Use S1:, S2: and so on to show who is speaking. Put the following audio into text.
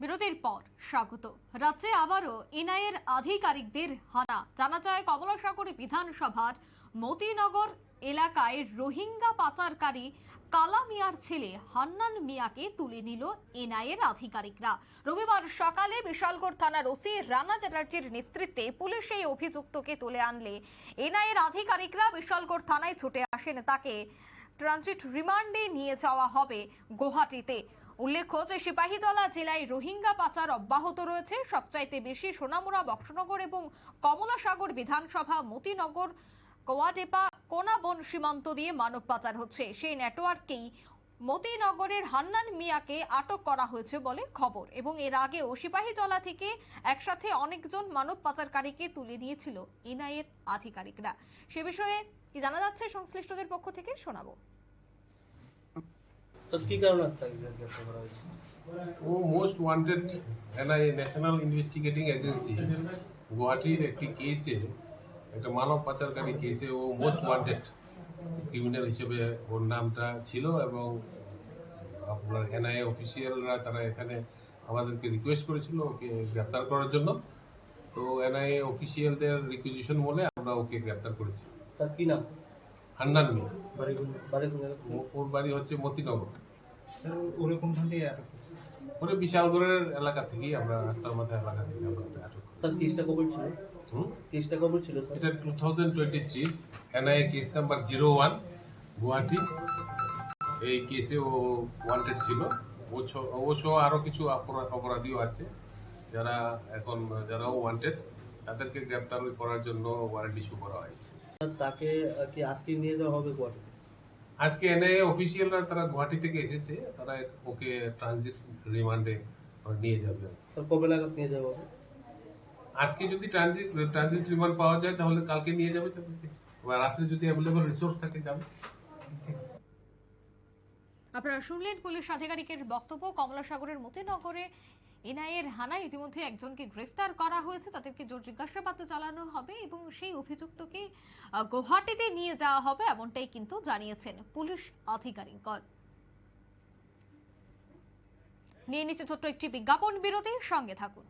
S1: বিরতির পর স্বাগত। রাজ্যে আবারও এনআইএর আধিকারিকদের হানা। জানা যায়, কমলাসাগর বিধানসভার মতিনগর এলাকায় রোহিঙ্গা পাচারকারী কালা মিয়ার ছেলে হান্নান মিয়াকে তুলে নিল এনআইএর আধিকারিকরা। রবিবার সকালে বিশালগড় থানার ওসি রানা চ্যাটার্জির নেতৃত্বে পুলিশ এই অভিযুক্তকে তুলে আনলে। এনআইএর আধিকারিকরা বিশালগড় থানায় ছুটে আসেন। তাকে ট্রানজিট রিমান্ডে নিয়ে যাওয়া হবে গুয়াহাটিতে। উল্লেখ্য, যে সিপাহীজলা জেলায় রোহিঙ্গা পাচার অব্যাহত রয়েছে। সবচাইতে বেশি সোনামুড়া, বক্সনগর এবং কমলাসাগর বিধানসভা, মতিনগর, কোয়াটেপা, কোনাবন সীমান্ত দিয়ে মানব পাচার হচ্ছে। সেই নেটওয়ার্ককেই মতিনগরের হান্নান মিয়াকে আটক করা হয়েছে বলে খবর। এবং এর আগেও সিপাহীজলা থেকে একসাথে অনেকজন মানব পাচারকারীকে তুলে নিয়েছিল এনআইএর আধিকারিকরা। সে বিষয়ে কি জানা যাচ্ছে? সংশ্লিষ্টদের পক্ষ থেকে শোনাবো।
S2: স্যার কি কারণে তাকে গ্রেফতার করা হয়েছে?
S3: ও most wanted NIA national investigating agency. গুয়াহাটির একটি কেসে একটা মানব পাচারকারী কেসে ও মোস্ট ওয়ান্টেড ক্রিমিনাল হিসেবে ওর নামটা ছিল এবং আপনার এনআইএ অফিসিয়ালরা তারা এখানে আমাদেরকে রিকোয়েস্ট করেছিল ওকে গ্রেপ্তার করার জন্য। তো এনআইএ অফিসিয়ালদের রিকুইজিশন বলে আমরা ওকে গ্রেপ্তার করেছি।
S2: স্যার কি নাম?
S3: হান্নান মিয়া। ওর বাড়ি হচ্ছে মতিনগর।
S4: ওরে কোনখান থেকে আটক
S3: ওরে বিশালগড়ের এলাকা থেকেই আমরা রাস্তার মাথা এলাকা থেকে আমরা আটক।
S2: স্যার কেসটা কবর ছিল? কেসটা কবর ছিল স্যার?
S3: এটা two thousand twenty three NIA case number zero one Guwahati. এই কেসে ও ওয়ান্টেড ছিল। অবশ্য আরও কিছু অপরা- অপরাধীও আছে। যারা এখন যারাও ওয়ান্টেড তাদেরকে গ্রেপ্তার করার জন্য ওয়ারেন্ট ইস্যু করা হয়েছে।
S2: তাকে কি আজকে নিয়ে যাওয়া হবে গুয়াহাটিতে?
S3: আজকে এনআইএ অফিসিয়ালরা তারা গুয়াহাটি থেকে এসেছে তারা ওকে ট্রানজিট রিমান্ডে নিয়ে যাবে।
S2: স্যার কবে নাগাদ নিয়ে যাওয়া হবে?
S3: আজকে যদি ট্রানজিট ট্রানজিট রিমান্ড পাওয়া যায় তাহলে কালকে নিয়ে যাবে তাদেরকে। বা রাত্রে যদি অ্যাভেলেবল রিসোর্স থাকে যাবে।
S1: আপনারা শুনলেন পুলিশ আধিকারিকের বক্তব্য কমলাসাগরের মতিনগরে। এনআইএর হানায় ইতিমধ্যে একজনকে গ্রেফতার করা হয়েছে, তাদেরকে জোর জিজ্ঞাসাবাদ চালানো হবে এবং সেই অভিযুক্তকে গুয়াহাটিতে নিয়ে যাওয়া হবে এমনটাই কিন্তু জানিয়েছেন পুলিশ আধিকারিকগণ। নিয়ে নিচ্ছে ছোট্ট একটি বিজ্ঞাপন বিরতির সঙ্গে থাকুন।